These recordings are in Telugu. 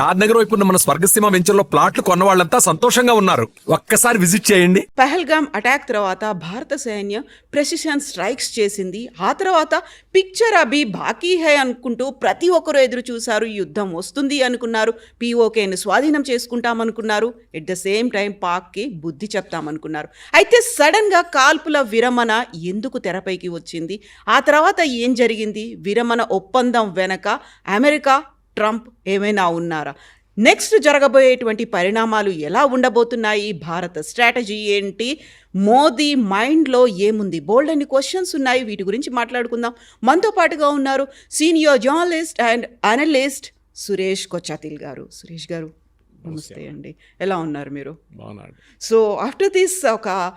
షాద్ నగర్ వైపు ఉన్న మన స్వర్గసీమ వెంచర్లో ప్లాట్లు కొన్న వాళ్ళంతా సంతోషంగా ఉన్నారు. ఒక్కసారి విజిట్ చేయండి. పహల్గామ్ అటాక్ తర్వాత భారత సైన్యం ప్రెసిషన్ స్ట్రైక్స్ చేసింది. ఆ తర్వాత పిక్చర్ అభి బాకీ హై అనుకుంటూ ప్రతి ఒక్కరు ఎదురు చూశారు. యుద్ధం వస్తుంది అనుకున్నారు. పిఓకేని స్వాధీనం చేసుకుంటామనుకున్నారు. ఎట్ ద సేమ్ టైం పాక్కి బుద్ధి చెప్తామనుకున్నారు. అయితే సడన్గా కాల్పుల విరమణ ఎందుకు తెరపైకి వచ్చింది? ఆ తర్వాత ఏం జరిగింది? విరమణ ఒప్పందం వెనక అమెరికా ట్రంప్ ఏమైనా ఉన్నారా? నెక్స్ట్ జరగబోయేటువంటి పరిణామాలు ఎలా ఉండబోతున్నాయి? భారత స్ట్రాటజీ ఏంటి? మోదీ మైండ్లో ఏముంది? బోల్డ్ అన్ని క్వశ్చన్స్ ఉన్నాయి. వీటి గురించి మాట్లాడుకుందాం. మనతో పాటుగా ఉన్నారు senior journalist and analyst Suresh Kochattil garu. Suresh garu నమస్తే అండి. ఎలా ఉన్నారు మీరు? సో ఆఫ్టర్ దిస్ ఒక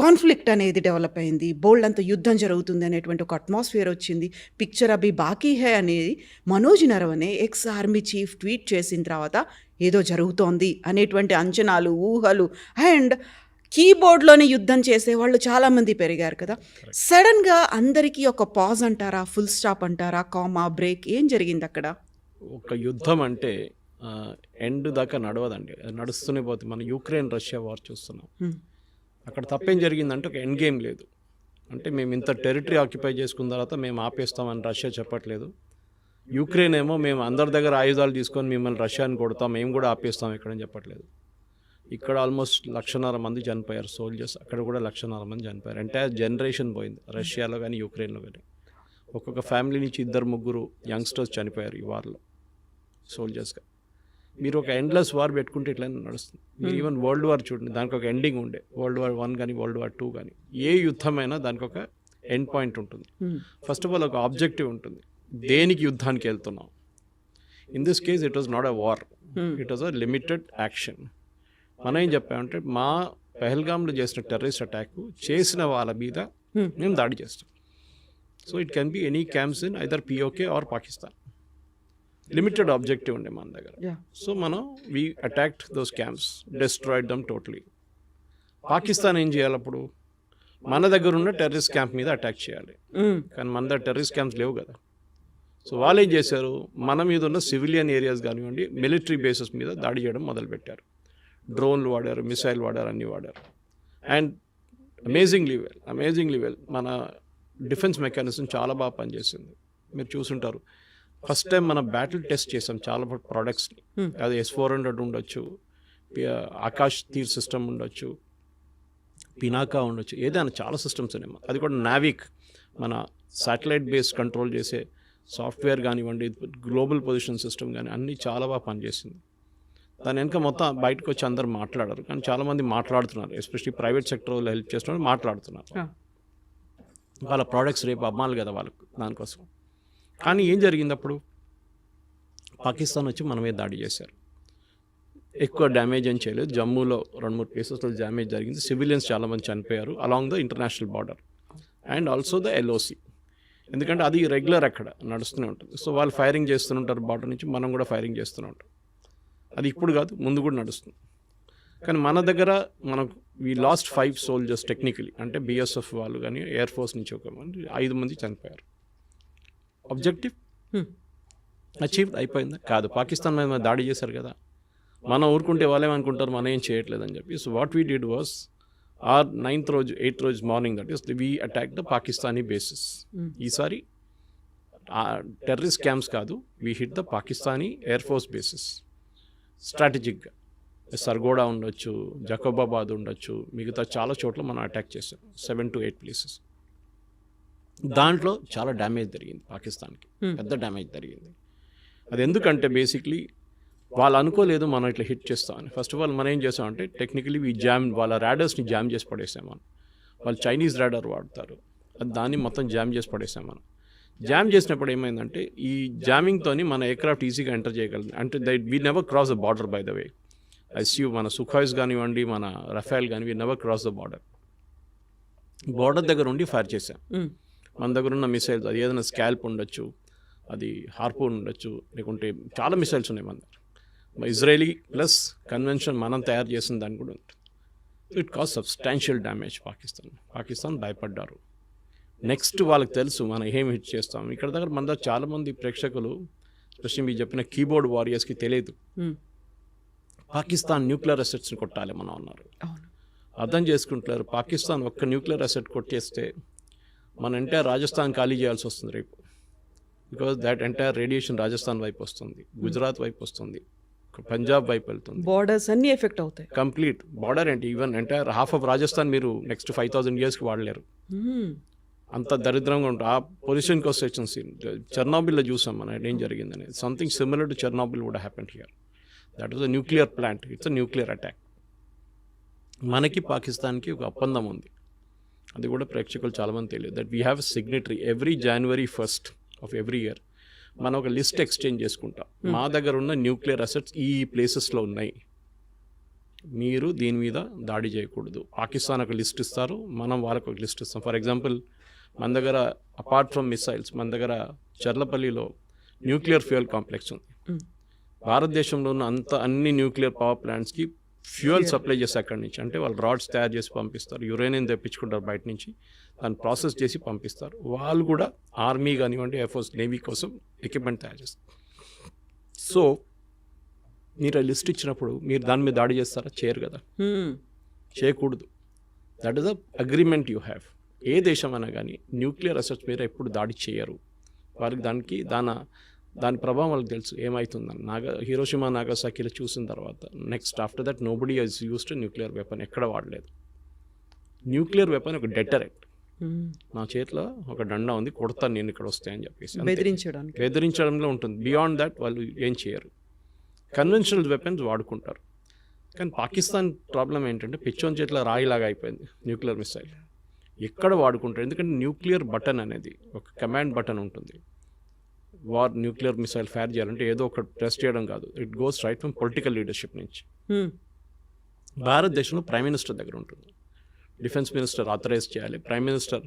కాన్ఫ్లిక్ట్ అనేది డెవలప్ అయింది. బోల్డ్ అంత యుద్ధం జరుగుతుంది అనేటువంటి ఒక అట్మాస్ఫియర్ వచ్చింది. పిక్చర్ అభి బాకీ హే అనేది Manoj Naravane ex army chief tweet చేసిన తర్వాత ఏదో జరుగుతోంది అనేటువంటి అంచనాలు ఊహలు అండ్ కీబోర్డ్లోనే యుద్ధం చేసేవాళ్ళు చాలామంది పెరిగారు కదా. సడన్గా అందరికీ ఒక పాజ్ అంటారా ఫుల్ స్టాప్ అంటారా కామా బ్రేక్ ఏం జరిగింది అక్కడ? ఒక యుద్ధం అంటే ఎండ్ దాకా నడవదండి. నడుస్తూనే పోతుంది. మనం యూక్రెయిన్ రష్యా వార్ చూస్తున్నాం. అక్కడ తప్పేం జరిగిందంటే ఒక ఎండ్ గేమ్ లేదు. అంటే మేము ఇంత టెరిటరీ ఆక్యుపై చేసుకున్న తర్వాత మేము ఆపేస్తామని రష్యా చెప్పట్లేదు. యూక్రెయిన్ ఏమో మేము అందరి దగ్గర ఆయుధాలు తీసుకొని మిమ్మల్ని రష్యాని కొడతాం మేము కూడా ఆపేస్తాం ఇక్కడని చెప్పట్లేదు. ఇక్కడ ఆల్మోస్ట్ లక్షన్నర మంది చనిపోయారు సోల్జర్స్ అక్కడ కూడా లక్షన్నర మంది చనిపోయారు. ఎంటైర్ జనరేషన్ పోయింది రష్యాలో కానీ యూక్రెయిన్లో కానీ ఒక్కొక్క ఫ్యామిలీ నుంచి ఇద్దరు ముగ్గురు యంగ్స్టర్స్ చనిపోయారు ఈ వార్లో సోల్జర్స్గా మీరు ఒక ఎండ్లెస్ వార్ పెట్టుకుంటే ఇట్లా నడుస్తుంది. మీరు ఈవెన్ వరల్డ్ వార్ చూడండి దానికి ఒక ఎండింగ్ ఉండే. వరల్డ్ వార్ వన్ కానీ వరల్డ్ వార్ టూ కానీ ఏ యుద్ధమైనా దానికి ఒక ఎండ్ పాయింట్ ఉంటుంది. ఫస్ట్ ఆఫ్ ఆల్ ఒక ఆబ్జెక్టివ్ ఉంటుంది. దేనికి యుద్ధానికి వెళ్తున్నాం? In this case it was not a war it was a limited action మనం ఏం చెప్పామంటే మా పెహల్గామ్లో చేసిన టెర్రరిస్ట్ అటాక్ చేసిన వాళ్ళ మీద మేము దాడి చేస్తాం. So it can be any camps in either POK or Pakistan limited objective ఉండే మన దగ్గర. సో మనం we attacked those camps destroyed them totally Pakistan ఏం చేయాలి అప్పుడు? మన దగ్గర ఉన్న టెర్రరిస్ట్ క్యాంప్ మీద అటాక్ చేయాలి. కానీ మన దగ్గర టెర్రరిస్ట్ క్యాంప్స్ లేవు కదా. సో వాళ్ళు ఏం చేశారు? మన మీద ఉన్న సివిలియన్ ఏరియాస్ కానివ్వండి మిలిటరీ బేసెస్ మీద దాడి చేయడం మొదలుపెట్టారు. డ్రోన్లు వాడారు మిసైల్ వాడారు అన్నీ వాడారు. And amazingly well amazingly well మన డిఫెన్స్ మెకానిజం చాలా బాగా పనిచేసింది. మీరు చూసుంటారు. ఫస్ట్ టైం మనం బ్యాటిల్ టెస్ట్ చేసాం చాలా ప్రోడక్ట్స్ని అది ఎస్ ఫోర్ హండ్రెడ్ ఉండొచ్చు ఆకాష్ తీర్ సిస్టమ్ ఉండొచ్చు పినాకా ఉండొచ్చు ఏదైనా చాలా సిస్టమ్స్ ఉన్నాయి. అది కూడా నావిక్ మన శాటిలైట్ బేస్ కంట్రోల్ చేసే సాఫ్ట్వేర్ కానివ్వండి గ్లోబల్ పొజిషన్ సిస్టమ్ కానీ అన్నీ చాలా బాగా పనిచేసింది. దాని వెనుక మొత్తం బయటకు వచ్చి అందరు మాట్లాడరు. కానీ చాలామంది మాట్లాడుతున్నారు. ఎస్పెషల్లీ ప్రైవేట్ సెక్టర్ వాళ్ళు హెల్ప్ చేస్తున్నారు మాట్లాడుతున్నారు. వాళ్ళ ప్రోడక్ట్స్ రేపు అమ్మాలి కదా వాళ్ళకు దానికోసం. కానీ ఏం జరిగింది అప్పుడు పాకిస్తాన్ వచ్చి మన మీద దాడి చేశారు. ఎక్కువ డ్యామేజ్ ఏం చేయలేదు. జమ్మూలో రెండు మూడు ప్లేసెస్లో డ్యామేజ్ జరిగింది. సివిలియన్స్ చాలామంది చనిపోయారు along the international border and also the LOC ఎందుకంటే అది రెగ్యులర్ అక్కడ నడుస్తూనే ఉంటుంది. సో వాళ్ళు ఫైరింగ్ చేస్తుంటారు బార్డర్ నుంచి. మనం కూడా ఫైరింగ్ చేస్తూనే ఉంటాం. అది ఇప్పుడు కాదు ముందు కూడా నడుస్తుంది. కానీ మన దగ్గర మనకు we lost five soldiers technically అంటే బిఎస్ఎఫ్ వాళ్ళు కానీ ఎయిర్ ఫోర్స్ నుంచి ఒక మంది ఐదు మంది చనిపోయారు. ఆబ్జెక్టివ్ అచీవ్ అయిపోయిందా. కాదు పాకిస్తాన్ మీద దాడి చేశారు కదా. మనం ఊరుకుంటే వాళ్ళేమనుకుంటారు మనం ఏం చేయట్లేదని చెప్పి. So what we did was our ninth రోజు ఎయిత్ రోజు morning that is we attack the Pakistani bases ఈసారి టెర్రరిస్ట్ క్యాంప్స్ కాదు we hit the Pakistani air force bases స్ట్రాటజిక్గా Sargodha ఉండొచ్చు జకోబాబాద్ ఉండొచ్చు మిగతా చాలా చోట్ల మనం అటాక్ చేసాం సెవెన్ టు ఎయిట్ ప్లేసెస్ దాంట్లో చాలా డ్యామేజ్ జరిగింది పాకిస్తాన్కి. పెద్ద డ్యామేజ్ జరిగింది. అది ఎందుకంటే బేసిక్లీ వాళ్ళు అనుకోలేదు మనం ఇట్లా హిట్ చేస్తామని ఫస్ట్ ఆఫ్ ఆల్ మనం ఏం చేసామంటే టెక్నికలీ ఈ జామ్ వాళ్ళ ర్యాడర్స్ని జామ్ చేసి పడేసాం మనం. వాళ్ళు చైనీస్ ర్యాడర్ వాడతారు. అది దాన్ని మొత్తం జామ్ చేసి పడేసాం మనం. జామ్ చేసినప్పుడు ఏమైందంటే ఈ జామింగ్తోని మన ఎయిర్క్రాఫ్ట్ ఈజీగా ఎంటర్ చేయగలిగింది అంటే the we never cross the border by the way ICU మన సుఖాయిస్ కానివ్వండి మన రఫేల్ కానీ we never cross the border border దగ్గర ఉండి ఫైర్ చేసాం మన దగ్గర ఉన్న మిసైల్స్ అది ఏదైనా స్కాల్ప్ ఉండొచ్చు అది హార్పూన్ ఉండొచ్చు లేకుంటే చాలా మిసైల్స్ ఉన్నాయి మన దగ్గర. ఇజ్రాయలీ ప్లస్ కన్వెన్షన్ మనం తయారు చేసిన దాని కూడా ఉంటుంది it caused substantial damage Pakistan Pakistan భయపడ్డారు. నెక్స్ట్ వాళ్ళకి తెలుసు మనం ఏం హిట్ చేస్తాం. ఇక్కడ దగ్గర మన దగ్గర చాలామంది ప్రేక్షకులు స్పెషల్ మీరు చెప్పిన కీబోర్డ్ వారియర్స్కి తెలియదు. పాకిస్తాన్ న్యూక్లియర్ అసెట్స్ని కొట్టాలి మనం అన్నారు. అర్థం చేసుకుంటున్నారు పాకిస్తాన్ ఒక్క న్యూక్లియర్ అసెట్ కొట్టేస్తే మన ఎంటైర్ రాజస్థాన్ ఖాళీ చేయాల్సి వస్తుంది రేపు. Because that entire radiation Rajasthan వైపు వస్తుంది గుజరాత్ వైపు వస్తుంది పంజాబ్ వైపు వెళ్తుంది. బార్డర్స్ అన్ని ఎఫెక్ట్ అవుతాయి. కంప్లీట్ బార్డర్ ఏంటి? Even entire half of Rajasthan మీరు నెక్స్ట్ ఫైవ్ థౌసండ్ ఇయర్స్కి వాడలేరు. ఉమ్, అంత దరిద్రంగా ఉంటుంది ఆ పొజిషన్కి వస్తే చెర్నాబిల్లో చూసాం మనం ఏం జరిగిందని. Something similar to Chernobyl would happen here that was a nuclear plant it's a nuclear attack మనకి పాకిస్తాన్కి ఒక ఒప్పందం ఉంది. అది కూడా ప్రేక్షకులు చాలామంది తెలియదు. That we have signatory every January first of every year మనం ఒక లిస్ట్ ఎక్స్చేంజ్ చేసుకుంటాం. మా దగ్గర ఉన్న న్యూక్లియర్ అసెట్స్ ఈ ప్లేసెస్లో ఉన్నాయి. మీరు దీని మీద దాడి చేయకూడదు. పాకిస్తాన్ ఒక లిస్ట్ ఇస్తారు. మనం వాళ్ళకి ఒక లిస్ట్ ఇస్తాం. ఫర్ ఎగ్జాంపుల్ మన దగ్గర అపార్ట్ ఫ్రమ్ మిసైల్స్ మన దగ్గర చర్లపల్లిలో న్యూక్లియర్ ఫ్యూయల్ కాంప్లెక్స్ ఉంది. ఉమ్, భారతదేశంలో ఉన్న అంత అన్ని న్యూక్లియర్ పవర్ ప్లాంట్స్కి ఫ్యూయల్ సప్లై చేసి అక్కడి నుంచి. అంటే వాళ్ళు రాడ్స్ తయారు చేసి పంపిస్తారు యురేనియం తెప్పించుకుంటారు బయట నుంచి. దాన్ని ప్రాసెస్ చేసి పంపిస్తారు. వాళ్ళు కూడా ఆర్మీ కానివ్వండి ఎయిర్ఫోర్స్ నేవీ కోసం ఎక్విప్మెంట్ తయారు చేస్తారు. సో మీరు ఆ లిస్ట్ ఇచ్చినప్పుడు మీరు దాని మీద దాడి చేస్తారా? చేయరు కదా. చేయకూడదు. That is the agreement you have ఏ దేశం అయినా కానీ న్యూక్లియర్ అసెట్స్ మీద ఎప్పుడు దాడి చేయరు. వారికి దానికి దాని దాని ప్రభావం వాళ్ళకి తెలుసు. ఏమవుతుందని నాగా హీరోషిమా నాగాసాకిలో చూసిన తర్వాత next after that nobody has used nuclear weapon ఎక్కడ వాడలేదు. న్యూక్లియర్ వెపన్ ఒక డెటరెక్ట్ ఉమ్, నా చేతిలో ఒక డండా ఉంది కొడతాను నేను ఇక్కడ వస్తాయని చెప్పేసి. అంతే. బెదిరించడానికి. బెదిరించడంలో ఉంటుంది. బియాండ్ దట్ వాళ్ళు ఏం చేయరు. కన్వెన్షనల్ వెపన్స్ వాడుకుంటారు. కానీ పాకిస్తాన్ ప్రాబ్లం ఏంటంటే పిచ్చోన్ చేతిలో రాయిలాగా అయిపోయింది న్యూక్లియర్ మిసైల్ ఎక్కడ వాడుకుంటారు? ఎందుకంటే న్యూక్లియర్ బటన్ అనేది ఒక కమాండ్ బటన్ ఉంటుంది. వార్ న్యూక్లియర్ మిసైల్ ఫైర్ చేయాలంటే ఏదో ఒక ప్రెస్ చేయడం కాదు. It goes right from political leadership నుంచి. ఉమ్, భారతదేశంలో ప్రైమ్ మినిస్టర్ దగ్గర ఉంటుంది. డిఫెన్స్ మినిస్టర్ ఆథరైజ్ చేయాలి. ప్రైమ్ మినిస్టర్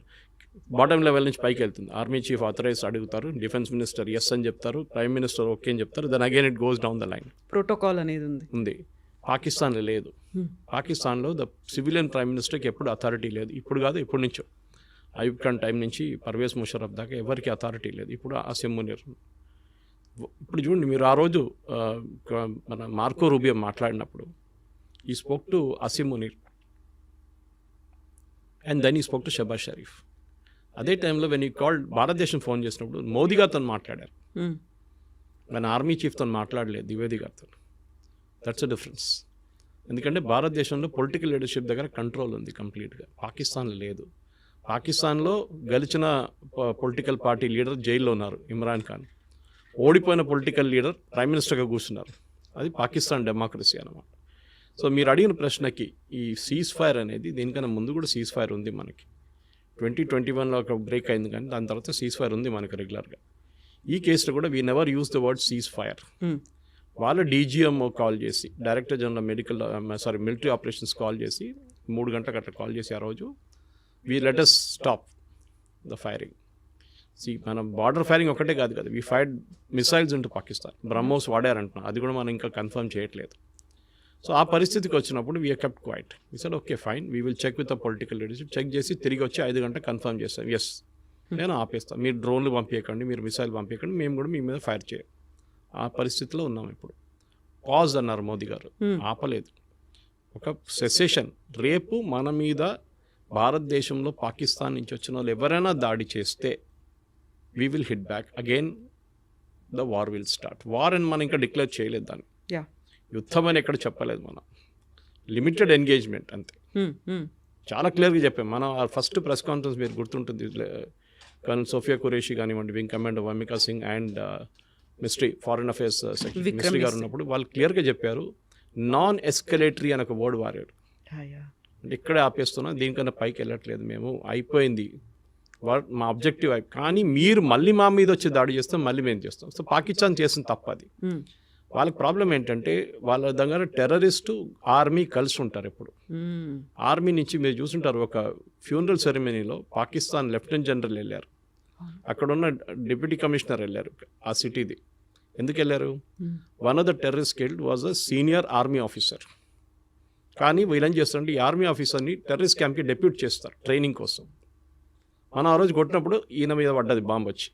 బాటమ్ లెవెల్ నుంచి పైకి వెళ్తుంది. ఆర్మీ చీఫ్ ఆథరైజ్ అడుగుతారు. డిఫెన్స్ మినిస్టర్ ఎస్ అని చెప్తారు. ప్రైమ్ మినిస్టర్ ఓకే అని చెప్తారు. Then again it goes down the line protocol అనేది ఉంది. ఉంది. పాకిస్తాన్లో లేదు. Hmm. పాకిస్తాన్లో ద సివిలియన్ ప్రైమ్ మినిస్టర్కి ఎప్పుడు అథారిటీ లేదు. ఇప్పుడు కాదు ఎప్పటి నుంచో. అయూబ్ ఖాన్ టైం నుంచి పర్వేజ్ ముషరఫ్ దాకా ఎవరికి అథారిటీ లేదు. ఇప్పుడు అసిమ్ మునీర్. ఇప్పుడు చూడండి మీరు ఆ రోజు ఆ, మన మార్కో రూబియో మాట్లాడినప్పుడు he spoke to Asim Munir. And then he spoke to Shehbaz Sharif. అదే టైంలో వెన్ ఈ కాల్ భారతదేశం ఫోన్ చేసినప్పుడు మోదీ గారితో మాట్లాడారు. మన ఆర్మీ చీఫ్తో మాట్లాడలేదు ద్వివేది గారితో. దట్స్ అ డిఫరెన్స్ ఎందుకంటే భారతదేశంలో పొలిటికల్ లీడర్షిప్ దగ్గర కంట్రోల్ ఉంది కంప్లీట్గా పాకిస్తాన్లో లేదు. పాకిస్తాన్లో గెలిచిన పొలిటికల్ పార్టీ లీడర్ జైల్లో ఉన్నారు ఇమ్రాన్ ఖాన్. ఓడిపోయిన పొలిటికల్ లీడర్ ప్రైమ్ మినిస్టర్గా కూర్చున్నారు. అది పాకిస్తాన్ డెమోక్రసీ అన్నమాట. సో మీరు అడిగిన ప్రశ్నకి ఈ సీజ్ ఫైర్ అనేది దీనికన్నా ముందు కూడా సీజ్ ఫైర్ ఉంది మనకి. ట్వంటీ ట్వంటీ వన్లో ఒక బ్రేక్ అయింది కానీ దాని తర్వాత సీజ్ ఫైర్ ఉంది మనకి రెగ్యులర్గా ఈ కేసులో కూడా we never use the word cease fire వాళ్ళ డీజీఎంఓ కాల్ చేసి director general medical sorry military operations call చేసి మూడు గంటలకు అట్లా కాల్ చేసి ఆ రోజు we let's stop the firing see మన బార్డర్ ఫైరింగ్ ఒకటే కాదు కదా. We fire missiles into Pakistan BrahMos వాడారంటున్నాం. అది కూడా మనం ఇంకా కన్ఫర్మ్ చేయట్లేదు. సో ఆ పరిస్థితికి వచ్చినప్పుడు we kept quiet he sir okay fine we will check with the political leadership check చేసి తిరిగి వచ్చి ఐదు గంటలకు కన్ఫర్మ్ చేస్తాం. ఎస్ నేను ఆపేస్తాను మీరు డ్రోన్లు పంపించకండి మీరు మిసైల్ పంపించకండి మేము కూడా మీ మీద ఫైర్ చేయం. ఆ పరిస్థితిలో ఉన్నాం ఇప్పుడు. పాజ్ అన్నారు మోదీ గారు. Hmm. ఆపలేదు. ఒక సెసేషన్ రేపు మన మీద భారతదేశంలో పాకిస్తాన్ నుంచి వచ్చిన వాళ్ళు ఎవరైనా దాడి చేస్తే we will hit back again the war will start war అని మనం ఇంకా డిక్లేర్ చేయలేదు దాన్ని. యుద్ధం అని ఎక్కడ చెప్పలేదు మనం. లిమిటెడ్ ఎంగేజ్మెంట్ అంతే. ఉమ్, ఉమ్, చాలా క్లియర్గా చెప్పాం. మనం ఆ ఫస్ట్ ప్రెస్ కాన్ఫరెన్స్ మీరు గుర్తుంటుంది కర్నల్ సోఫియా కురేషి కానివ్వండి wing commander Vyomika Singh and Misri foreign affairs Misri garu. ఉన్నప్పుడు వాళ్ళు క్లియర్గా చెప్పారు నాన్ ఎస్కలేటరీ అని ఒక వర్డ్ యా. అంటే ఇక్కడే ఆపేస్తున్నాం దీనికన్నా పైకి వెళ్ళట్లేదు మేము. అయిపోయింది. మా ఆబ్జెక్టివ్ అయి కానీ మీరు మళ్ళీ మా మీద వచ్చి దాడి చేస్తాం మళ్ళీ మేము చేస్తాం. సో పాకిస్తాన్ చేసిన తప్పది ఉమ్, వాళ్ళకి ప్రాబ్లం ఏంటంటే వాళ్ళ దగ్గర టెర్రరిస్టు ఆర్మీ కలిసి ఉంటారు ఎప్పుడు. ఉమ్, ఆర్మీ నుంచి మీరు చూసుంటారు ఒక ఫ్యూనరల్ సెరమనీలో పాకిస్తాన్ లెఫ్టినెంట్ జనరల్ వెళ్ళారు. అక్కడ ఉన్న డిప్యూటీ కమిషనర్ వెళ్ళారు ఆ సిటీది. ఎందుకు వెళ్ళారు? One of the terrorist killed was a senior army officer. కానీ వీళ్ళు ఏం చేస్తారంటే ఈ ఆర్మీ ఆఫీసర్ని టెర్రరిస్ట్ క్యాంప్కి డెప్యూట్ చేస్తారు ట్రైనింగ్ కోసం. మనం ఆ రోజు కొట్టినప్పుడు ఈయన మీద పడ్డది బాంబు వచ్చి